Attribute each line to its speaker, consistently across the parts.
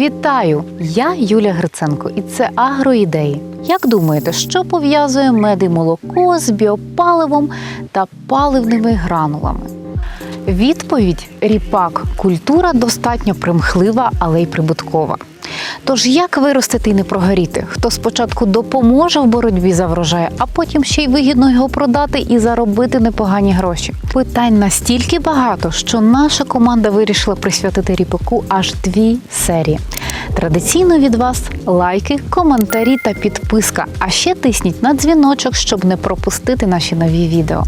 Speaker 1: Вітаю! Я Юлія Гриценко, і це Агроідеї. Як думаєте, що пов'язує мед і молоко з біопаливом та паливними гранулами? Відповідь ріпак культура достатньо примхлива, але й прибуткова. Тож як виростити і не прогоріти? Хто спочатку допоможе в боротьбі за врожай, а потім ще й вигідно його продати і заробити непогані гроші? Питань настільки багато, що наша команда вирішила присвятити ріпаку аж дві серії. Традиційно від вас лайки, коментарі та підписка. А ще тисніть на дзвіночок, щоб не пропустити наші нові відео.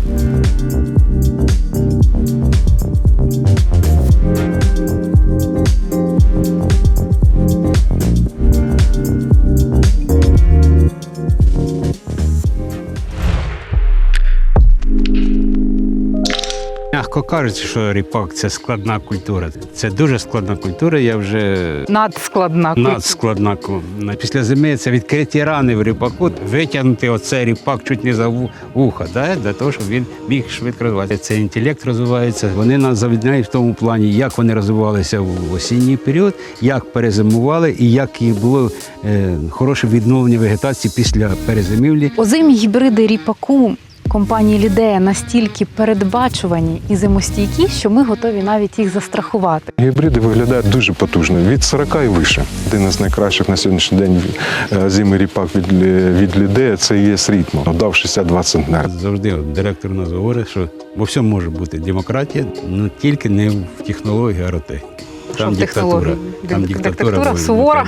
Speaker 2: Кажуть, що ріпак це складна культура. Це дуже складна культура. Я вже
Speaker 1: Надскладна
Speaker 2: надскладна. Після зими це відкриті рани в ріпаку. Витягнути оцей ріпак чуть не за вуха, да? для того, щоб він міг швидко розвиватися. Це інтелект розвивається. Вони нас завідняють в тому плані, як вони розвивалися в осінній період, як перезимували і як їх було е, хороше відновлення вегетації після перезимівлі.
Speaker 1: Озимі гібриди ріпаку компанії Лідея настільки передбачувані і зимостійкі, що ми готові навіть їх застрахувати.
Speaker 3: Гібриди виглядають дуже потужно, від 40 і вище. Один із найкращих на сьогоднішній день е, зимий ріпак від, Лі- від Лідея це є з ритмом. Дав 62 центнер.
Speaker 2: Завжди от директор нас говорить, що во всьому може бути демократія, але тільки не в технології агротехніки. Там
Speaker 1: в
Speaker 2: диктатура. Там
Speaker 1: Дик-
Speaker 2: диктатура,
Speaker 1: диктатура сувора?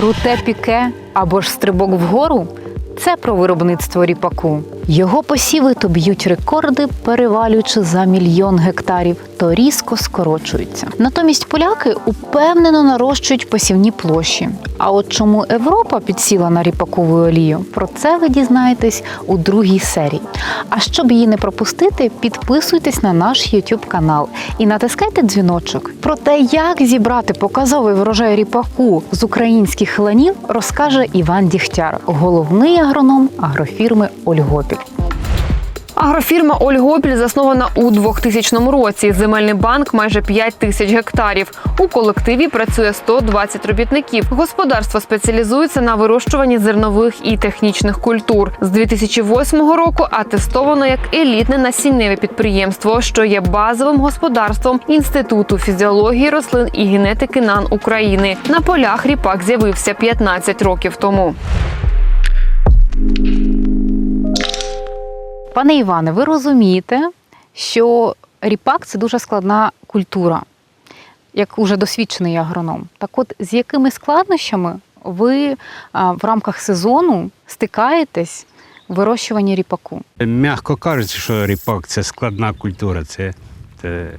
Speaker 1: Круте піке або ж стрибок вгору це про виробництво ріпаку. Його посіви то б'ють рекорди, перевалюючи за мільйон гектарів, то різко скорочуються. Натомість поляки упевнено нарощують посівні площі. А от чому Європа підсіла на ріпакову олію, про це ви дізнаєтесь у другій серії. А щоб її не пропустити, підписуйтесь на наш YouTube канал і натискайте дзвіночок. Про те, як зібрати показовий врожай ріпаку з українських ланів, розкаже Іван Дігтяр, головний агроном агрофірми Ольгопіль.
Speaker 4: Агрофірма Ольгопіль заснована у 2000 році. Земельний банк майже 5 тисяч гектарів. У колективі працює 120 робітників. Господарство спеціалізується на вирощуванні зернових і технічних культур. З 2008 року атестовано як елітне насінневе підприємство, що є базовим господарством Інституту фізіології рослин і генетики НАН України. На полях ріпак з'явився 15 років тому.
Speaker 1: Пане Іване, ви розумієте, що ріпак це дуже складна культура, як уже досвідчений агроном. Так от, з якими складнощами ви в рамках сезону стикаєтесь в вирощуванні ріпаку?
Speaker 2: Мягко кажуть, що ріпак це складна культура. Це, це,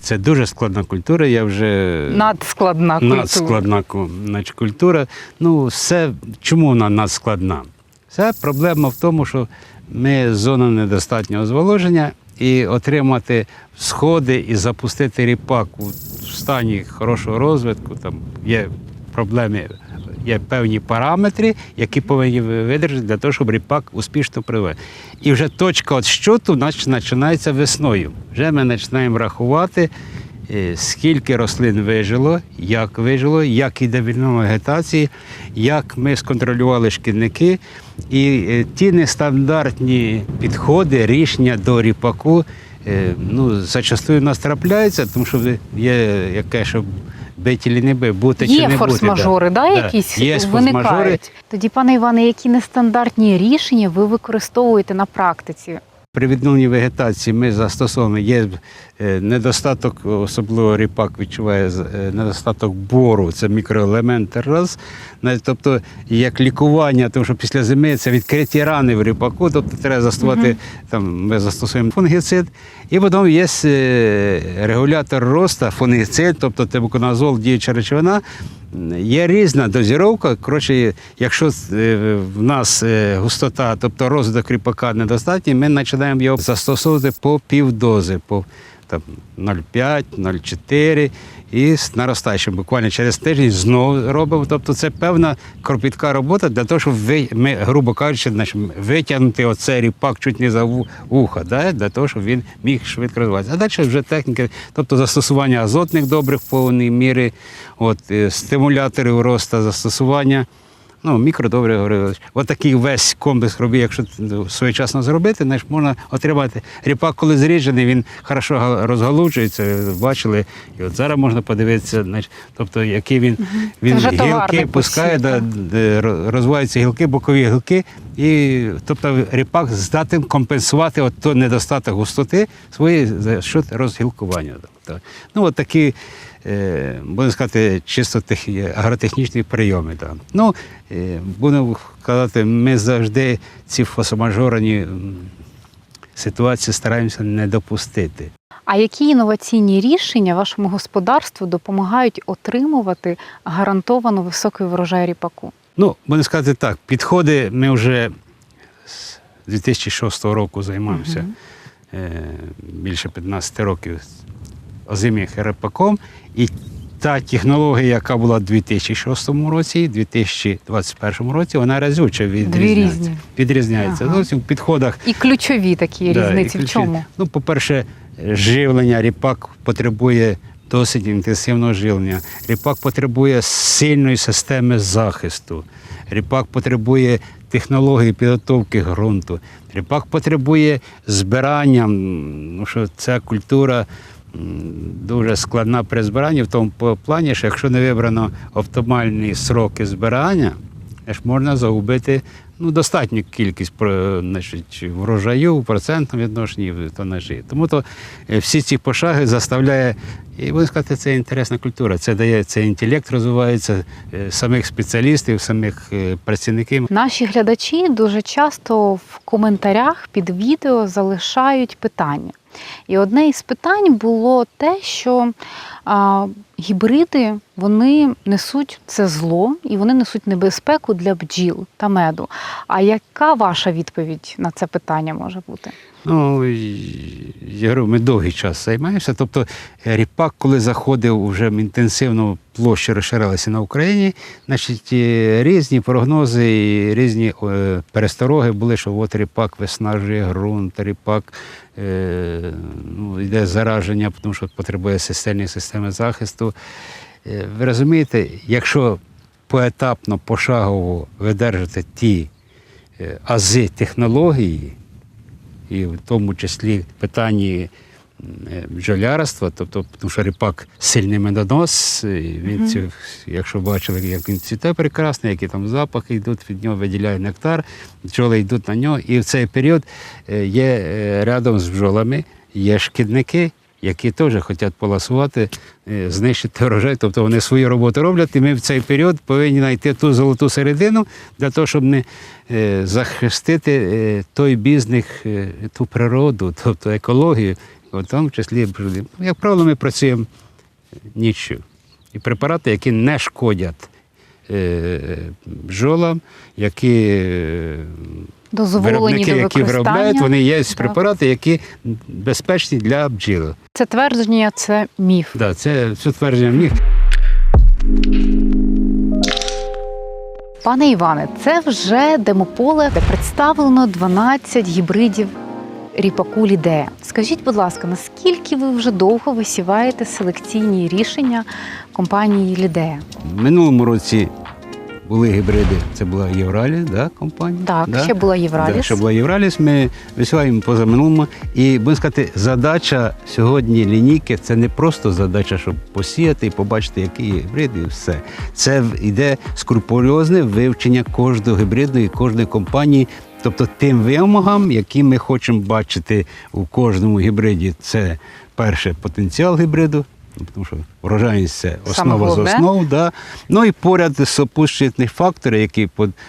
Speaker 2: це дуже складна культура. Я вже
Speaker 1: Надскладна культура.
Speaker 2: надскладна значить, культура. Ну, все, чому вона надскладна? Це проблема в тому, що ми зона недостатнього зволоження і отримати сходи і запустити ріпак у стані хорошого розвитку. Там є проблеми, є певні параметри, які повинні видержати для того, щоб ріпак успішно привив. І вже точка от щоту починається весною. Вже ми починаємо рахувати. Е, Скільки рослин вижило, як вижило, як іде відновлення вегетації, як ми сконтролювали шкідники. І е, ті нестандартні підходи, рішення до ріпаку, е, ну, зачастую нас трапляються, тому що є яке, щоб чи не бити, бути чи не бути.
Speaker 1: форс-мажори, да, якісь
Speaker 2: є
Speaker 1: виникають. Тоді, пане Іване, які нестандартні рішення ви використовуєте на практиці?
Speaker 2: При відновленні вегетації ми застосовуємо є е, недостаток, особливо ріпак відчуває е, недостаток бору, це мікроелементи раз. Тобто, як лікування, тому що після зими це відкриті рани в ріпаку, тобто треба застосувати, там, ми застосуємо фунгіцид. І потім є е, регулятор росту, фунгіцид, тобто тебуконазол, діюча речовина. Є різна дозіровка. Коротше, якщо е, в нас е, густота, тобто розвиток кріпака недостатній, ми починаємо його застосовувати по півдози, по 0,5, 0,4. І з наростаючим. Буквально через тиждень знову робимо. Тобто це певна кропітка робота для того, щоб ви, ми, грубо кажучи, витягнути оцей ріпак чуть не за вуха, да? для того, щоб він міг швидко розвиватися. А далі вже техніки, тобто застосування азотних добрих в повній мірі, от, е, стимуляторів росту, застосування. Ну, мікродобре говорили. От такий весь комплекс робіт, якщо своєчасно зробити, значить можна отримати. Ріпак, коли зріджений, він хорошо га- розгалуджується, бачили. І от зараз можна подивитися, значить, тобто, який він, він гілки пускає, да, розвиваються гілки, бокові гілки. І тобто ріпак здатен компенсувати от той недостаток густоти своєї за счет розгілкування. Тобто, ну, от такі, будемо сказати, чисто агротехнічні прийоми. Да. Ну, е, будемо казати, ми завжди ці фосомажорні ситуації стараємося не допустити.
Speaker 1: А які інноваційні рішення вашому господарству допомагають отримувати гарантовано високий врожай ріпаку?
Speaker 2: Ну, будемо сказати так, підходи ми вже з 2006 року займаємося е, більше 15 років озимим репаком. І та технологія, яка була в 2006 році, і 2021 році, вона разюче відрізняється.
Speaker 1: різні.
Speaker 2: Відрізняється.
Speaker 1: Ага.
Speaker 2: Зовсім в підходах
Speaker 1: І ключові такі
Speaker 2: Да,
Speaker 1: різниці
Speaker 2: і
Speaker 1: в чому?
Speaker 2: Ну, по-перше, живлення ріпак потребує досить інтенсивного живлення. Ріпак потребує сильної системи захисту. Ріпак потребує технології підготовки ґрунту. Ріпак потребує збирання, ну, що ця культура дуже складна при збиранні в тому плані, що якщо не вибрано оптимальні сроки збирання, можна загубити ну, достатню кількість значить, врожаю в процентному відношенні в тонажі. Тому то е, всі ці пошаги заставляє, і будемо сказати, це інтересна культура. Це дає це інтелект розвивається е, самих спеціалістів, самих е, працівників.
Speaker 1: Наші глядачі дуже часто в коментарях під відео залишають питання. І одне із питань було те, що а, гібриди вони несуть це зло і вони несуть небезпеку для бджіл та меду. А яка ваша відповідь на це питання може бути?
Speaker 2: Ну, я говорю, ми довгий час займаємося. Тобто ріпак, коли заходив вже інтенсивно площі розширилися на Україні, значить різні прогнози і різні е, перестороги були, що от ріпак виснажує ґрунт, ріпак е, ну, йде зараження, тому що потребує сильної системи захисту. Е, Ви розумієте, якщо поетапно, пошагово видержати ті е, ази технології, і в тому числі питанні е, бджолярства, тобто, тому що ріпак сильний медонос, він цю, якщо бачили, як він цвіте прекрасно, які там запахи йдуть, від нього виділяє нектар, бджоли йдуть на нього. І в цей період є рядом з бджолами є шкідники. Які теж хочуть поласувати, е, знищити урожай, тобто вони свою роботу роблять, і ми в цей період повинні знайти ту золоту середину для того, щоб не е, захистити е, той бізнес, ту природу, тобто екологію, в тому числі. Як правило, ми працюємо ніччю. І препарати, які не шкодять бджолам, які
Speaker 1: Дозволені
Speaker 2: виробники,
Speaker 1: до
Speaker 2: які виробляють, вони є
Speaker 1: Так.
Speaker 2: препарати, які безпечні для бджіл.
Speaker 1: Це твердження, це міф.
Speaker 2: Да, це це твердження міг.
Speaker 1: Пане Іване, це вже демополе, де представлено 12 гібридів ріпаку Лідея. Скажіть, будь ласка, наскільки ви вже довго висіваєте селекційні рішення компанії Лідея?
Speaker 2: В минулому році були гібриди. Це була Євраліс, да, компанія.
Speaker 1: Так,
Speaker 2: да?
Speaker 1: ще була Євраліс.
Speaker 2: Да, ще була Євраліс. Ми висіваємо позаминулому. І будемо сказати, задача сьогодні лінійки це не просто задача, щоб посіяти і побачити, який є гібрид, і все. Це йде скрупульозне вивчення кожного гібриду і кожної компанії. Тобто тим вимогам, які ми хочемо бачити у кожному гібриді, це перше потенціал гібриду, тому що врожайність це основа з основ. Да. Ну і поряд супутні факторів, які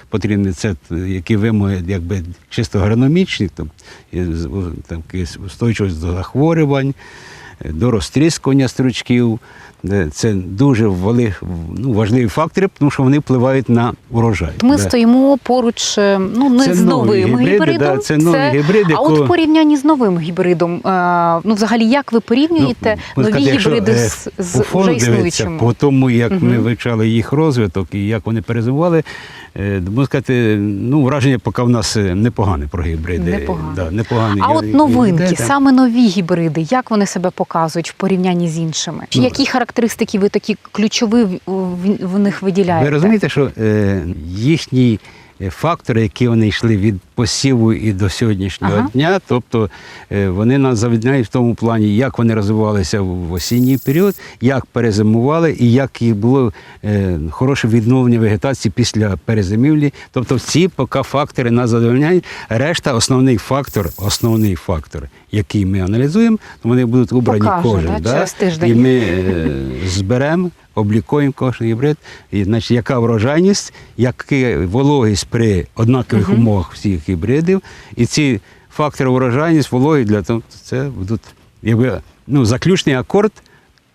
Speaker 2: потрібні, це які вимоги якби чисто агрономічні, там, там, якісь устойчивість до захворювань. До розтріскування стручків. Е, Це дуже ну, важливі фактори, тому що вони впливають на урожай.
Speaker 1: Ми
Speaker 2: Да.
Speaker 1: стоїмо поруч е, ну не
Speaker 2: Це
Speaker 1: з новим
Speaker 2: гібриди,
Speaker 1: гібридом.
Speaker 2: да, це нові гібриди,
Speaker 1: А от в порівнянні з новим гібридом, е, ну взагалі, як ви порівнюєте
Speaker 2: Ну,
Speaker 1: нові
Speaker 2: сказати,
Speaker 1: гібриди з, з вже існуючими?
Speaker 2: По тому, як ми
Speaker 1: Мгм.
Speaker 2: вивчали їх розвиток і як вони перезимували, е, можна сказати, ну, враження поки в нас е, непогане про гібриди.
Speaker 1: Непогане.
Speaker 2: Да, непогані
Speaker 1: А от новинки,
Speaker 2: гібриди.
Speaker 1: саме нові гібриди, як вони себе показують в порівнянні з іншими?
Speaker 2: Ну,
Speaker 1: Які характеристики ви такі ключові в них виділяєте?
Speaker 2: Ви розумієте, що е, їхні е, фактори, які вони йшли від посіву і до сьогоднішнього
Speaker 1: Ага.
Speaker 2: дня, тобто е, вони нас завідняють в тому плані, як вони розвивалися в осінній період, як перезимували і як їх було е, хороше відновлення вегетації після перезимівлі. Тобто ці поки фактори нас задовольняють. Решта основний фактор, основний фактор, який ми аналізуємо, вони будуть обрані кожен.
Speaker 1: да, через тиждень.
Speaker 2: І ми е, зберемо, облікуємо кожен гібрид, і значить, яка врожайність, яка вологість при однакових умовах всіх гібридів. І ці фактори врожайність, вологі для того, це будуть якби, ну, заключний акорд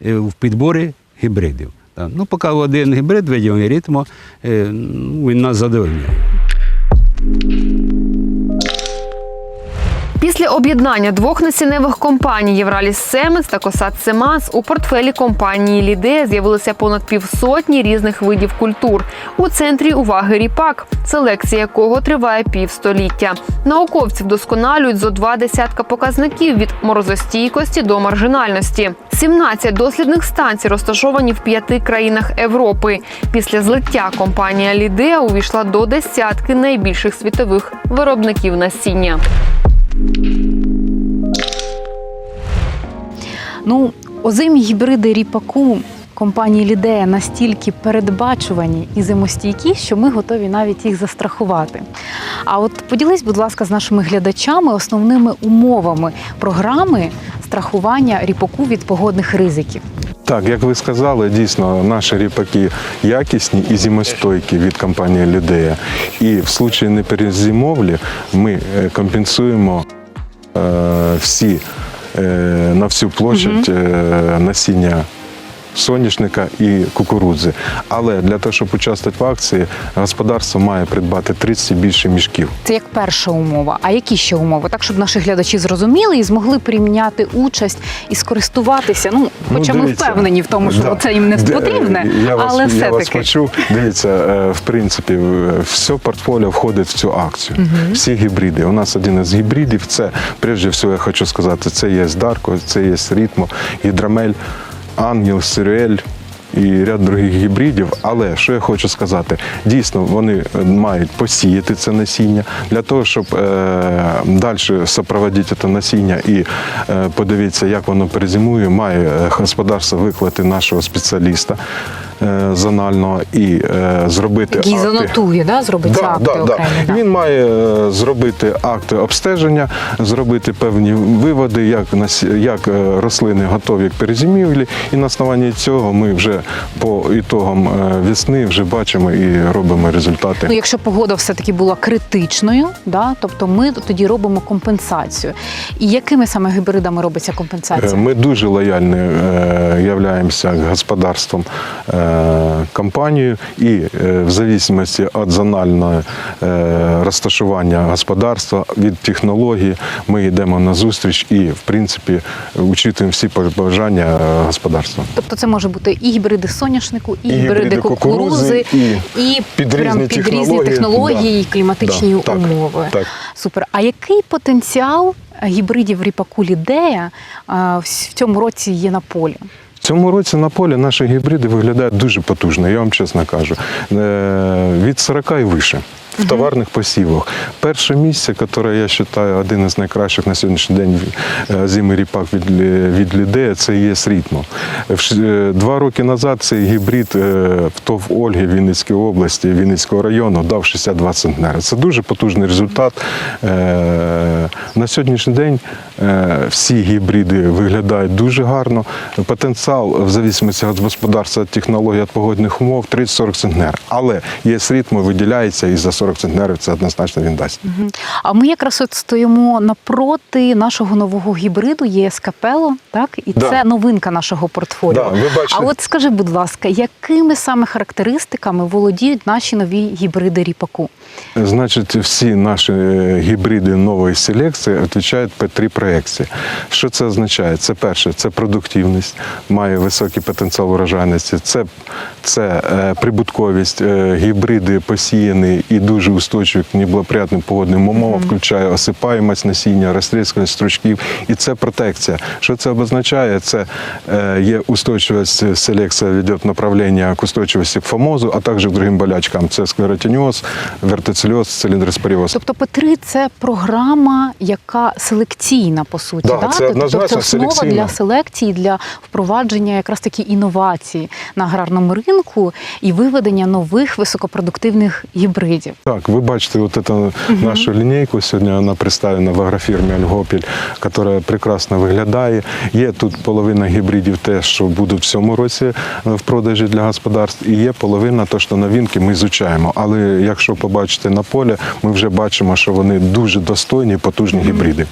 Speaker 2: е, в підборі гібридів. Ну, поки один гібрид виділений ритму, е, ну, він нас задовольняє.
Speaker 4: Після об'єднання двох насінневих компаній Євраліс Семенс та Косат Семанс у портфелі компанії Лідея з'явилося понад півсотні різних видів культур. У центрі уваги ріпак, селекція якого триває півстоліття. Науковці вдосконалюють зо два десятка показників від морозостійкості до маржинальності. 17 дослідних станцій розташовані в п'яти країнах Європи. Після злиття компанія Лідея увійшла до десятки найбільших світових виробників насіння.
Speaker 1: Ну, озимі гібриди ріпаку компанії Лідея настільки передбачувані і зимостійкі, що ми готові навіть їх застрахувати. А от поділись, будь ласка, з нашими глядачами основними умовами програми страхування ріпаку від погодних ризиків.
Speaker 3: Так, як ви сказали, дійсно наші ріпаки якісні і зимостойкі від компанії Людея. І в случаї неперезимовлі ми е, компенсуємо е, всі е, на всю площадь е, насіння. Соняшника і кукурудзи. Але для того, щоб участвувати в акції, господарство має придбати 30 більше мішків.
Speaker 1: Це як перша умова. А які ще умови? Так, щоб наші глядачі зрозуміли і змогли прийняти участь і скористуватися. Ну, хоча ми впевнені в тому, що
Speaker 3: да.
Speaker 1: це їм не потрібне,
Speaker 3: я вас,
Speaker 1: але
Speaker 3: я вас
Speaker 1: все-таки.
Speaker 3: почув. Дивіться, е, в принципі, е, все портфоліо входить в цю акцію. Всі гібриди. У нас один із гібридів це, прежде всього, я хочу сказати, це є Дарко, це є Ритмо, Гідромель, Ангел, Сиріель. І ряд других гібридів, але що я хочу сказати, дійсно вони е, мають посіяти це насіння. Для того, щоб е, далі супроводити це насіння і е, подивитися, як воно перезимує, має е, господарство виклати нашого спеціаліста е, зонального і е, зробити
Speaker 1: Який
Speaker 3: акти.
Speaker 1: занотує, да, зробить
Speaker 3: Да,
Speaker 1: акти
Speaker 3: да,
Speaker 1: окремі. Да.
Speaker 3: Він має е, зробити акти обстеження, зробити певні виводи, як, як рослини готові к перезимівлі. І на основанні цього ми вже по ітогам весни вже бачимо і робимо результати.
Speaker 1: Ну, якщо погода все-таки була критичною, да, тобто ми тоді робимо компенсацію. І якими саме гібридами робиться компенсація?
Speaker 3: Ми дуже лояльні являємося господарством компанією і е, в зависимості від зонального е, розташування господарства, від технології ми йдемо на зустріч і, в принципі, учитуємо всі побажання е, господарства.
Speaker 1: Тобто це може бути і гібриди соняшнику, і,
Speaker 3: І
Speaker 1: гібриди, кукурузи,
Speaker 3: і
Speaker 1: і
Speaker 3: під різні
Speaker 1: під
Speaker 3: технології,
Speaker 1: технології
Speaker 3: да.
Speaker 1: і кліматичні
Speaker 3: Да,
Speaker 1: умови.
Speaker 3: так.
Speaker 1: Супер. А який потенціал гібридів ріпаку лідея в цьому році є на полі?
Speaker 3: Цьому році на полі наші гібриди виглядають дуже потужно, я вам чесно кажу. Е, Від 40 і вище. В товарних посівах. Перше місце, яке я вважаю один із найкращих на сьогоднішній день е, зими ріпак від, Лі- від Лідея, це є е, Два роки назад цей гібрид е, в ТОВ Ольги Вінницької області, Вінницького району дав 62 центнери. Це дуже потужний результат. Е, На сьогоднішній день Е, Всі гібриди виглядають дуже гарно. Потенціал, в зависимості від господарства, технології, від погодних умов, 30-40 центнер. Але є ритм, виділяється, і за 40 центнерів це однозначно він дасть.
Speaker 1: А ми якраз от стоїмо напроти нашого нового гібриду ЄС Капело, так? І
Speaker 3: Да.
Speaker 1: це новинка нашого портфоліо.
Speaker 3: Да, ви бачите-
Speaker 1: А от скажи, будь ласка, якими саме характеристиками володіють наші нові гібриди ріпаку?
Speaker 3: Значить, всі наші е, гібриди нової селекції відповідають по три проекції. Що це означає? Це перше, це продуктивність, має високий потенціал урожайності, це, це е, прибутковість, е, гібриди посіяні і дуже устойчиві к неблагоприятним погодним умовам, включає осипаємость насіння, розтрісканість стручків, і це протекція. Що це обозначає? Це е, є устойчивість, селекція веде направлення к устойчивості к фомозу, а також к другим болячкам. Це склеротиніоз, вертицельоз, циліндроспоріоз.
Speaker 1: Тобто П3 – це програма, яка селекційна по суті.
Speaker 3: Да,
Speaker 1: да?
Speaker 3: це
Speaker 1: тобто це основа
Speaker 3: селекційна.
Speaker 1: для селекції, для впровадження якраз такі інновацій на аграрному ринку і виведення нових високопродуктивних гібридів.
Speaker 3: Так, вы бачите вот эту нашу линейку. Сьогодні вона представлена в агрофірмі Альгопіль, яка прекрасно виглядає. Є тут половина гібридів, те, що будуть в цьому році е, в продажі для господарств, і є половина, то, що новинки ми изучаємо. Але якщо побачите на полі, ми вже бачимо, що вони дуже достойні, потужні гібриди.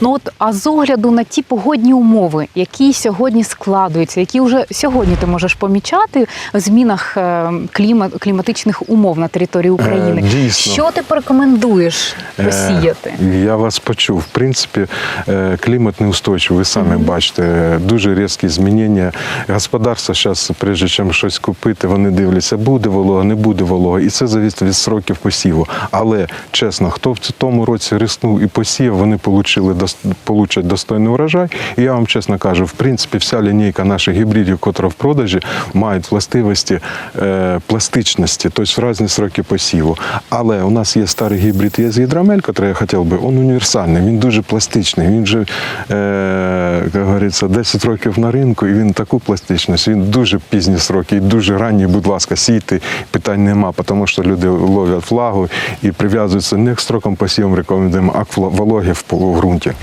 Speaker 1: Ну от а з огляду на ті погодні умови, які сьогодні складуються, які вже сьогодні ти можеш помічати в змінах е, клімат, кліматичних умов на території України.
Speaker 3: Е, дійсно.
Speaker 1: Що ти порекомендуєш посіяти?
Speaker 3: Е, Я вас почув. В принципі, е, клімат неустойчивий, ви самі бачите, дуже різкі змінення. Господарство зараз, прежде чим щось купити, вони дивляться, буде волога, не буде волога. І це залежить від сроків посіву. Але чесно, хто в тому році риснув і посіяв, вони получили, дос- получать достойний урожай. І я вам чесно кажу, в принципі, вся лінійка наших гібридів, котра в продажі, мають властивості е, пластичності, тобто в різні сроки посіву. Але у нас є старий гібрид є з гідромель, який я хотів би, він універсальний, він дуже пластичний. Він вже, е, як говориться, 10 років на ринку, і він таку пластичність, він дуже пізні сроки і дуже ранні, будь ласка, сійте, питань нема, тому що люди ловлять влагу і прив'язуються не к строкам посівам рекомендуємо, а к вологі в полу- в.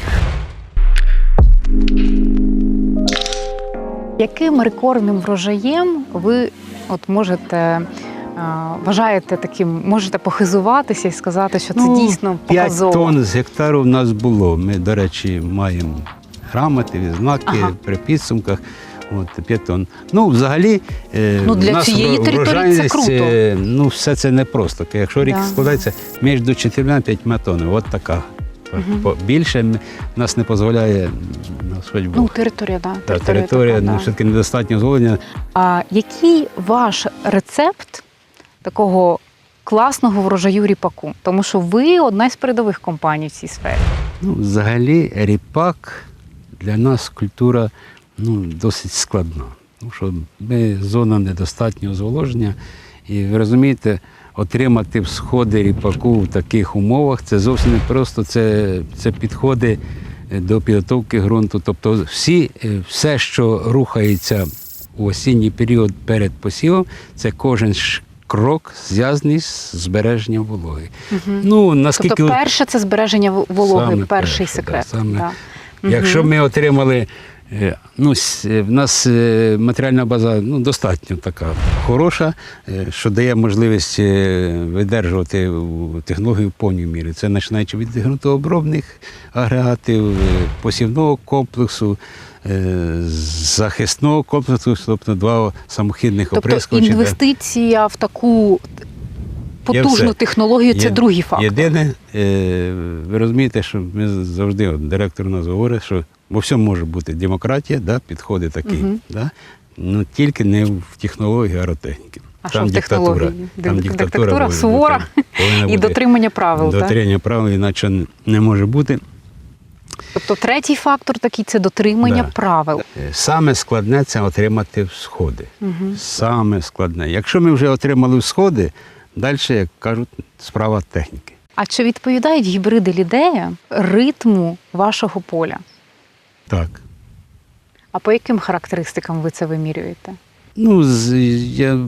Speaker 1: Яким рекордним врожаєм ви от можете е, вважаєте таким, можете похизуватися і сказати, що це
Speaker 2: Ну,
Speaker 1: дійсно
Speaker 2: 5
Speaker 1: показово?
Speaker 2: тонн з гектару в нас було. Ми, до речі, маємо грамоти, відзнаки
Speaker 1: Ага.
Speaker 2: при підсумках. От 5 тонн. Ну, взагалі, е,
Speaker 1: Ну, для
Speaker 2: нас
Speaker 1: цієї території це круто.
Speaker 2: е, Ну, все це непросто. Якщо рік
Speaker 1: Да.
Speaker 2: складається між 4-5 тонн, от така. По- Більше нас не дозволяє Господь Бог.
Speaker 1: Ну, територія, да,
Speaker 2: Та територія,
Speaker 1: така,
Speaker 2: ну,
Speaker 1: да.
Speaker 2: все-таки недостатньо зволення.
Speaker 1: А який ваш рецепт такого класного врожаю ріпаку? Тому що ви одна з передових компаній в цій сфері.
Speaker 2: Ну, взагалі, ріпак для нас культура ну, досить складна. Тому що ми зона недостатнього зволоження. І ви розумієте, отримати всходи ріпаку в таких умовах це зовсім не просто. Це, це підходи е, до підготовки ґрунту. Тобто, всі, е, все, що рухається у осінній період перед посівом, це кожен крок зв'язаний з збереженням вологи. Ну, наскільки
Speaker 1: Тобто, перше це збереження вологи,
Speaker 2: Саме
Speaker 1: перший
Speaker 2: перше,
Speaker 1: секрет.
Speaker 2: да, саме.
Speaker 1: Да.
Speaker 2: Якщо ми отримали, ну, е, в нас е, матеріальна база ну, достатньо така хороша, е, що дає можливість е, видержувати технологію в повній мірі. Це починаючи від ґрунтообробних агрегатів, е, посівного комплексу, е, захисного комплексу, тобто два самохідних
Speaker 1: Тобто
Speaker 2: оприскувачі.
Speaker 1: інвестиція в таку потужну технологію це
Speaker 2: Є-
Speaker 1: другий фактор.
Speaker 2: Єдине, е, ви розумієте, що ми завжди, от, директор у нас говорить, що во всьому може бути демократія, да, підходи такі,
Speaker 1: Мгм.
Speaker 2: да, ну тільки не в технології аеротехніки.
Speaker 1: А що в технології?
Speaker 2: Там диктатура,
Speaker 1: диктатура сувора І дотримання правил. так?
Speaker 2: Дотримання правил, іначе не може бути.
Speaker 1: Тобто третій фактор такий це дотримання
Speaker 2: Да.
Speaker 1: правил.
Speaker 2: Е, Саме складне це отримати всходи.
Speaker 1: Мгм.
Speaker 2: Саме складне. Якщо ми вже отримали всходи, далі, як кажуть, справа техніки.
Speaker 1: А чи відповідають гібриди лідея ритму вашого поля?
Speaker 2: Так.
Speaker 1: А по яким характеристикам ви це вимірюєте?
Speaker 2: Ну, з- я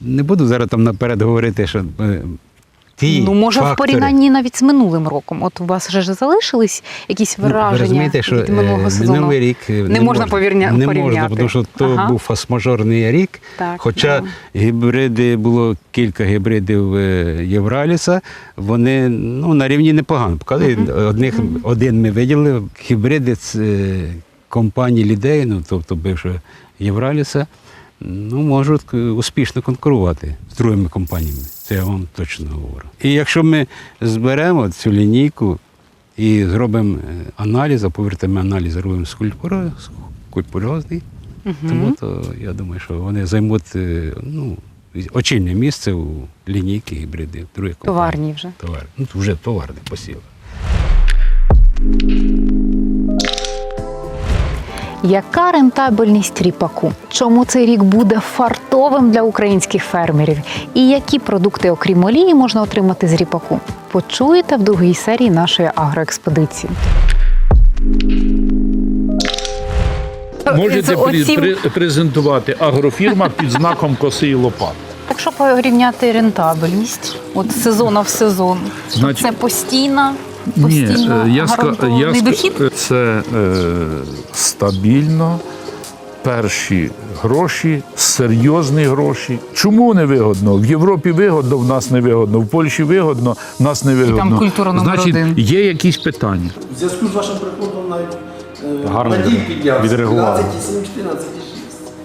Speaker 2: не буду зараз там наперед говорити, що е, ті
Speaker 1: ну може в порівнянні навіть з минулим роком. От у вас вже ж залишились якісь
Speaker 2: Ну,
Speaker 1: враження
Speaker 2: розумієте, що
Speaker 1: від минулого
Speaker 2: е,
Speaker 1: сезону?
Speaker 2: минулий рік е,
Speaker 1: Не можна порівня-
Speaker 2: не можна, тому що то
Speaker 1: Ага.
Speaker 2: був фасмажорний рік.
Speaker 1: Так,
Speaker 2: Хоча
Speaker 1: да.
Speaker 2: гібриди було кілька гібридів е, Євраліса, вони ну, на рівні непогано. Показали. Одних, Один ми виділили, гібриди компанії Лідей, ну, тобто бившого Євраліса, ну, можуть успішно конкурувати з другими компаніями. Це я вам точно говорю. І якщо ми зберемо цю лінійку і зробимо е, аналіз, а повірте, ми аналіз робимо скульптурозний, тому то я думаю, що вони займуть е, ну, очільне місце у лінійки гібриди.
Speaker 1: Товарні вже.
Speaker 2: Товар. Ну, вже товарний посів.
Speaker 1: Яка рентабельність ріпаку? Чому цей рік буде фартовим для українських фермерів? І які продукти, окрім олії, можна отримати з ріпаку? Почуєте в другій серії нашої агроекспедиції.
Speaker 5: Можете
Speaker 1: оцім-
Speaker 5: при- презентувати агрофірма під знаком коси і лопат.
Speaker 1: Так що порівняти рентабельність от з сезону в сезон?
Speaker 5: Значить-
Speaker 1: це постійна, постійно
Speaker 5: е, я,
Speaker 1: гарантований
Speaker 5: я
Speaker 1: дохід?
Speaker 5: це е, стабільно. Перші гроші, серйозні гроші. Чому не вигодно? В Європі вигодно, в нас не вигодно, в Польщі вигодно, в нас не вигодно.
Speaker 1: культура номер
Speaker 5: Значить,
Speaker 1: один.
Speaker 5: є якісь питання.
Speaker 6: В зв'язку з вашим приходом навіть е,
Speaker 7: Гарно
Speaker 6: надій піднявся.
Speaker 7: відреагували.
Speaker 6: 12,7, 14,6.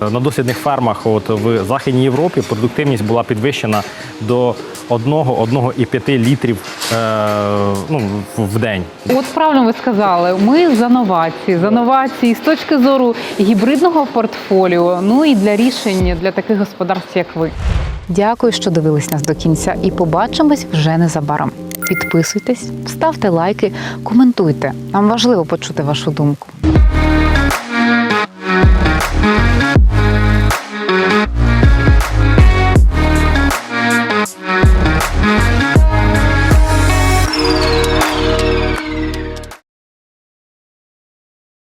Speaker 7: На дослідних фермах от в Західній Європі продуктивність була підвищена до 1-1,5 літрів е, ну, в- день.
Speaker 1: От правильно ви сказали, ми за новації, за новації з точки зору гібридного портфоліо, ну і для рішень для таких господарств, як ви. Дякую, що дивились нас до кінця, і побачимось вже незабаром. Підписуйтесь, ставте лайки, коментуйте. Нам важливо почути вашу думку.